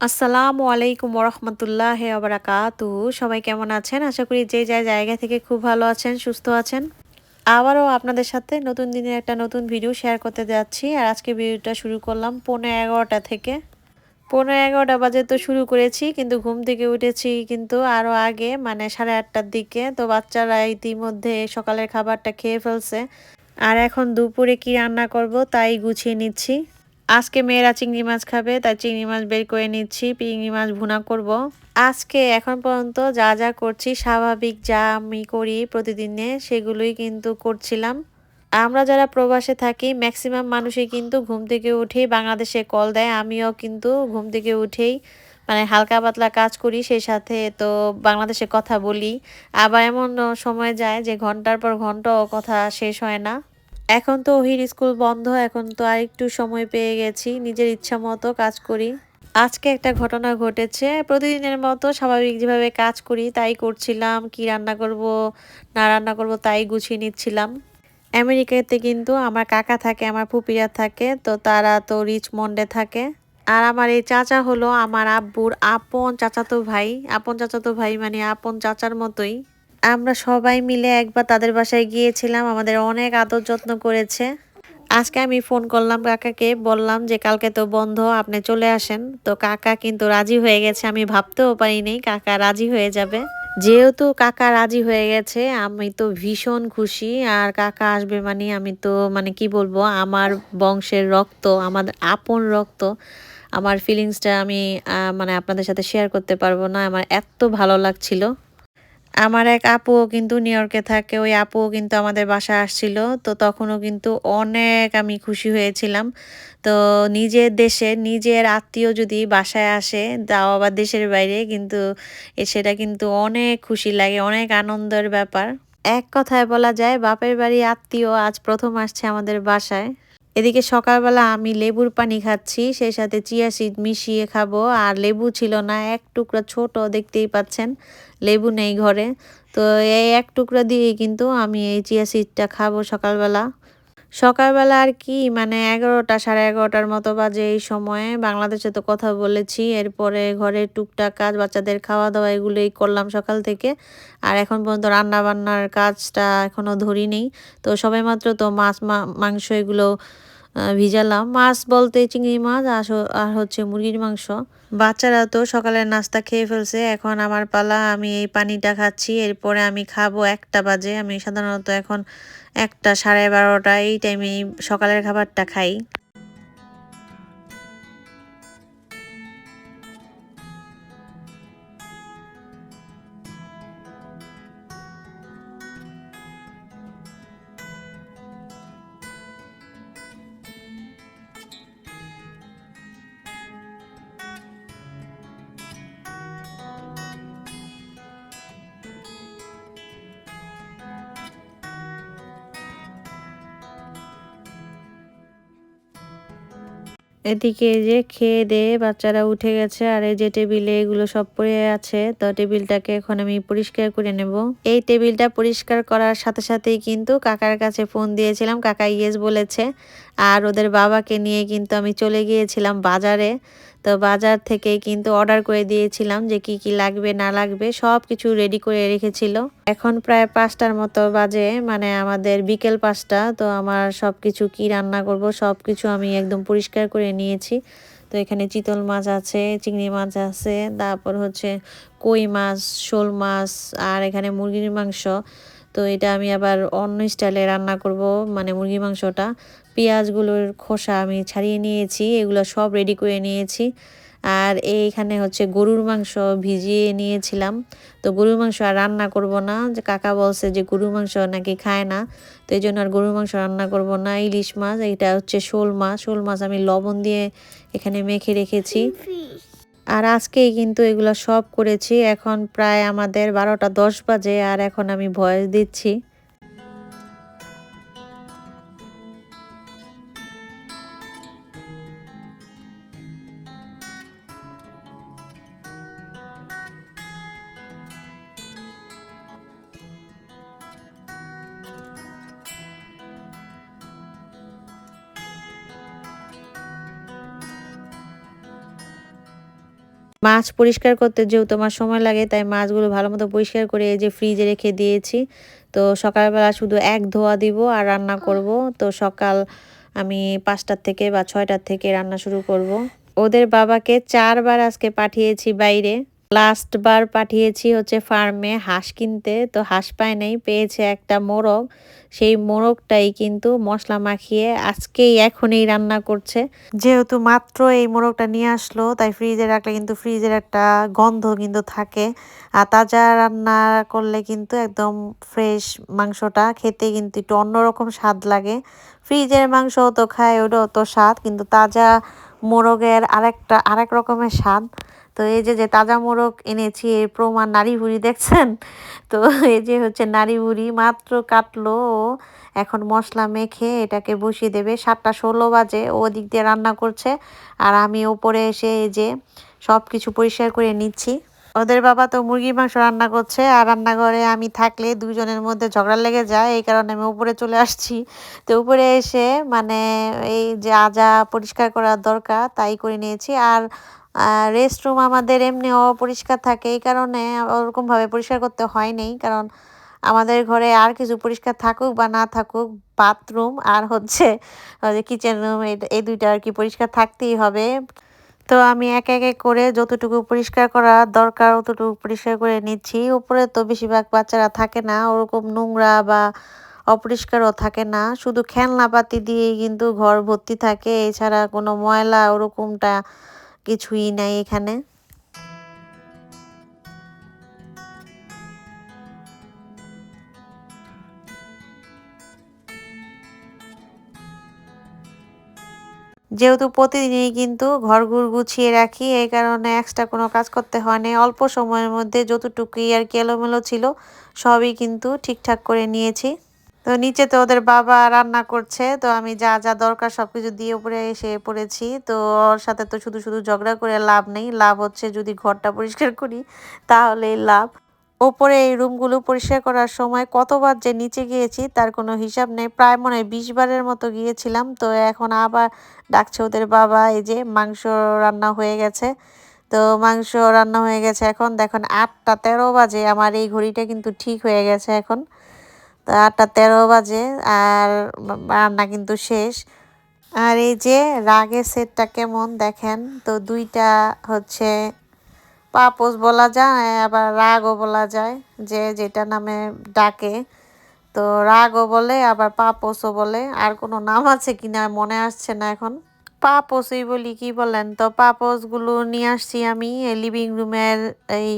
আসসালামু আলাইকুম ওরহমতুল্লাহ আবরাকাতু। সবাই কেমন আছেন? আশা করি যে যা জায়গা থেকে খুব ভালো আছেন, সুস্থ আছেন। আবারও আপনাদের সাথে নতুন দিনের একটা নতুন ভিডিও শেয়ার করতে যাচ্ছি। আর আজকে ভিডিওটা শুরু করলাম পনেরো এগারোটা থেকে। পনেরো এগারোটা বাজে তো শুরু করেছি, কিন্তু ঘুম থেকে উঠেছি কিন্তু আরও আগে মানে সাড়ে আটটার দিকে। তো বাচ্চারা ইতিমধ্যে সকালের খাবারটা খেয়ে ফেলছে। আর এখন দুপুরে কি রান্না করব তাই গুছিয়ে নিচ্ছি। আজকে মেয়েরা চিংড়ি মাছ খাবে, তাই চিংড়ি মাছ বের করে নিচ্ছি, চিংড়ি মাছ ভুনা করব। আজকে এখন পর্যন্ত যা যা করছি, স্বাভাবিক যা আমি করি প্রতিদিনে, সেগুলোই কিন্তু করছিলাম। আমরা যারা প্রবাসে থাকি ম্যাক্সিমাম মানুষই কিন্তু ঘুম থেকে উঠেই বাংলাদেশে কল দেয়, আমিও কিন্তু ঘুম থেকে উঠেই মানে হালকা পাতলা কাজ করি, সেই সাথে তো বাংলাদেশে কথা বলি। আবার এমন সময় যায় যে ঘণ্টার পর ঘন্টাও কথা শেষ হয় না। এখন তো ওহির স্কুল বন্ধ, এখন তো আর একটু সময় পেয়ে গেছি, নিজের ইচ্ছা মতো কাজ করি। আজকে একটা ঘটনা ঘটেছে, প্রতিদিনের মতো স্বাভাবিক যেভাবে কাজ করি, তাই করছিলাম, কি রান্না করব, না রান্না করব তাই গুছিয়ে নিচ্ছিলাম। আমেরিকাতে কিন্তু আমার কাকা থাকে, আমার ফুপিরা থাকে, তো তারা তো রিচমন্ডে থাকে। আর আমার এই চাচা হলো আমার আব্বুর আপন চাচাতো ভাই, আপন চাচাতো ভাই মানে আপন চাচার মতোই। আমরা সবাই মিলে একবার তাদের বাসায় গিয়েছিলাম, আমাদের অনেক আদর যত্ন করেছে। আজকে আমি ফোন করলাম কাকাকে, বললাম যে কালকে তো বন্ধ, আপনি চলে আসেন। তো কাকা কিন্তু রাজি হয়ে গেছে, আমি ভাবতেও পারিনি কাকা রাজি হয়ে যাবে। যেহেতু কাকা রাজি হয়ে গেছে, আমি তো ভীষণ খুশি, আর কাকা আসবে মানে আমি তো মানে কি বলব, আমার বংশের রক্ত আমাদের আপন রক্ত, আমার ফিলিংসটা আমি মানে আপনাদের সাথে শেয়ার করতে পারব না, আমার এত ভালো লাগছিল। আমার এক আপুও কিন্তু নিউ ইয়র্কে থাকে, ওই আপুও কিন্তু আমাদের বাসায় আসছিল, তো তখনও কিন্তু অনেক আমি খুশি হয়েছিলাম। তো নিজের দেশে নিজের আত্মীয় যদি বাসায় আসে, তাও আবার দেশের বাইরে, কিন্তু সেটা কিন্তু অনেক খুশি লাগে, অনেক আনন্দের ব্যাপার। এক কথায় বলা যায়, বাপের বাড়ি আত্মীয় আজ প্রথম আসছে আমাদের বাসায়। এদিকে সকালবেলা আমি লেবুর পানি খাচ্ছি, সেই সাথে চিয়া সিড মিশিয়ে খাব। আর লেবু ছিল না, এক টুকরা ছোট দেখতেই পাচ্ছেন, লেবু নেই ঘরে। তো এই এক টুকরা দিয়েই কিন্তু আমি এই চিয়া সিডটা খাব সকালবেলা। সকালবেলা আর কি মানে এগারোটা সাড়ে এগারোটার মতো বাজে এই সময়ে। বাংলাদেশে তো কথা বলেছি, এরপরে ঘরে টুকটাক কাজ, বাচ্চাদের খাওয়া দাওয়া এগুলোই করলাম সকাল থেকে। আর এখন পর্যন্ত রান্না বান্নার কাজটা এখনও ধরি নেই। তো সবাই মাত্র তো মাছ মাংস এগুলো ভিজালাম। মাছ বলতে চিংড়ি মাছ আর হচ্ছে মুরগির মাংস। বাচ্চারা তো সকালের নাস্তা খেয়ে ফেলছে, এখন আমার পালা, আমি এই পানিটা খাচ্ছি, এরপরে আমি খাব একটা বাজে। আমি সাধারণত এখন একটা সাড়ে বারোটা এই টাইমে সকালের খাবারটা খাই। এদিকে যে খেয়ে দেয়ে বাচ্চারা উঠে গেছে আর এই যে টেবিলে এগুলো সব পড়ে আছে, তো টেবিলটাকে এখন আমি পরিষ্কার করে নেব। এই টেবিলটা পরিষ্কার করার সাথে সাথেই কিন্তু কাকার কাছে ফোন দিয়েছিলাম। কাকা ইয়েস বলেছে আর ওদের বাবাকে নিয়ে কিন্তু আমি চলে গিয়েছিলাম বাজারে। তো বাজার থেকে কিন্তু অর্ডার করে দিয়েছিলাম যে কি কি লাগবে, না লাগবে সব কিছু রেডি করে রেখেছিল। এখন প্রায় পাঁচটার মতো বাজে মানে আমাদের বিকেল পাঁচটা, তো আমার সব কিছু কি রান্না করব সব কিছু আমি একদম পরিষ্কার করে নিয়েছি। তো এখানে চিতল মাছ আছে, চিংড়ি মাছ আছে, তারপর হচ্ছে কই মাছ, শোল মাছ, আর এখানে মুরগির মাংস। তো এটা আমি আবার অন্য স্টাইলে রান্না করব মানে মুরগি মাংসটা। পেঁয়াজগুলোর খোসা আমি ছাড়িয়ে নিয়েছি, এগুলো সব রেডি করে নিয়েছি। আর এইখানে হচ্ছে গরুর মাংস ভিজিয়ে নিয়েছিলাম। তো গরুর মাংস আর রান্না করব না। যে কাকা বলছে যে গরুর মাংস নাকি খায় না। তো এই জন্য আর গরুর মাংস রান্না করব না। ইলিশ মাছ এটা হচ্ছে শোল মাছ। শোল মাছ আমি লবণ দিয়ে এখানে মেখে রেখেছি। আর আজকেই কিন্তু এগুলো সব করেছি। এখন প্রায় আমাদের বারোটা দশ বাজে আর এখন আমি ভয়েস দিচ্ছি। মাছ পরিষ্কার করতে যেহেতু আমার সময় লাগে তাই মাছগুলো ভালো মতো পরিষ্কার করে এই যে ফ্রিজে রেখে দিয়েছি। তো সকালবেলা শুধু এক ধোয়া দিব আর রান্না করব। তো সকাল আমি পাঁচটার থেকে বা ছয়টার থেকে রান্না শুরু করব। ওদের বাবাকে চারবার আজকে পাঠিয়েছি বাইরে। লাস্ট বার পাঠিয়েছি হচ্ছে ফার্মে হাঁস কিনতে, তো হাঁস পায় নাই, পেয়েছে একটা মোরগ। সেই মোরগটাই কিন্তু মশলা মাখিয়ে আজকেই এখনই রান্না করছে। যেহেতু মাত্র এই মোরগটা নিয়ে আসলো, তাই ফ্রিজে রাখলে কিন্তু ফ্রিজের একটা গন্ধ কিন্তু থাকে। আর তাজা রান্না করলে কিন্তু একদম ফ্রেশ মাংসটা খেতে কিন্তু একটু অন্যরকম স্বাদ লাগে। ফ্রিজের মাংস তো খায় ওটা তো স্বাদ, কিন্তু তাজা মোরগের আরেকটা, আরেক রকমের স্বাদ। তো এই যে যে তাজা মোরগ এনেছি এই প্রমাণ নারী ভুড়ি দেখছেন? তো এই যে হচ্ছে নারী ভুড়ি মাত্র কাটলো, এখন মশলা মেখে এটাকে বসিয়ে দেবে। সাতটা ষোলো বাজে, ও দিক দিয়ে রান্না করছে, আর আমি ওপরে এসে এই যে সব কিছু পরিষ্কার করে নিচ্ছি। ওদের বাবা তো মুরগির মাংস রান্না করছে, আর রান্নাঘরে আমি থাকলে দুজনের মধ্যে ঝগড়া লেগে যায়, এই কারণে আমি উপরে চলে আসছি। তো উপরে এসে মানে এই যে আজা পরিষ্কার করার দরকার, তাই করে নিয়েছি। আর রেস্টরুম আমাদের এমনি অপরিষ্কার থাকে। এই কারণে ওরকমভাবে পরিষ্কার করতে হয় নেই। কারণ আমাদের ঘরে আর কিছু পরিষ্কার থাকুক বা না থাকুক বাথরুম আর হচ্ছে কিচেন রুম এই দুইটা আর কি পরিষ্কার থাকতেই হবে। তো আমি এক এক করে যতটুকু পরিষ্কার করা দরকার অতটুকু পরিষ্কার করে নিচ্ছি। উপরে তো বেশিরভাগ বাচ্চারা থাকে না, ওরকম নোংরা বা অপরিষ্কারও থাকে না। শুধু খেলনাপাতি দিয়েই কিন্তু ঘর ভর্তি থাকে। এছাড়া কোনো ময়লা ওরকমটা কিছুই নাই এখানে। যেহেতু প্রতিদিনই কিন্তু ঘরঘুর গুছিয়ে রাখি এই কারণে এক্সট্রা কোনো কাজ করতে হয়নি অল্প সময়ের মধ্যে যতটুকুই আর কি এলোমেলো ছিল, সবই কিন্তু ঠিকঠাক করে নিয়েছি। তো নিচে তো ওদের বাবা রান্না করছে, তো আমি যা যা দরকার সব কিছু দিয়ে উপরে এসে পড়েছি। তো ওর সাথে তো শুধু শুধু ঝগড়া করে লাভ নেই। লাভ হচ্ছে যদি ঘরটা পরিষ্কার করি তাহলেই লাভ। ওপরে এই রুমগুলো পরিষ্কার করার সময় কতবার যে নিচে গিয়েছি, তার কোনো হিসাব নেই। প্রায় মনে হয় বিশ বারের মতো গিয়েছিলাম। তো এখন আবার ডাকছে ওদের বাবা, এই যে মাংস রান্না হয়ে গেছে। তো মাংস রান্না হয়ে গেছে এখন। দেখুন, আটটা তেরো বাজে। আমার এই ঘড়িটা কিন্তু ঠিক হয়ে গেছে এখন। তো আটটা তেরো বাজে আর রান্না কিন্তু শেষ। আর এই যে রাগের সেটটা কেমন দেখেন? তো দুইটা হচ্ছে পাপোস বলা যায়, আবার রাগও বলা যায়, যে যেটা নামে ডাকে। তো রাগও বলে, আবার পাপোসও বলে। আর কোনো নাম আছে কিনা মনে আসছে না এখন। পাপোসই বলি, কি বলেন? তো পাপোসগুলো নিয়ে আসছি আমি লিভিং রুমের এই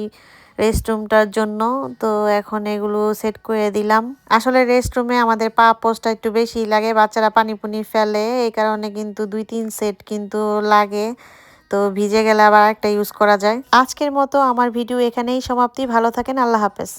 রেস্টরুমটার জন্য, তো এখন এগুলো সেট করে দিলাম। আসলে রেস্টরুমে আমাদের পা পোস্টটা একটু বেশি লাগে, বাচ্চারা পানি পুনি ফেলে, এই কারণে কিন্তু দুই তিন সেট কিন্তু লাগে, তো ভিজে গেলে আবার একটা ইউজ করা যায়। আজকের মতো আমার ভিডিও এখানেই সমাপ্তি, ভালো থাকেন, আল্লাহ হাফেজ।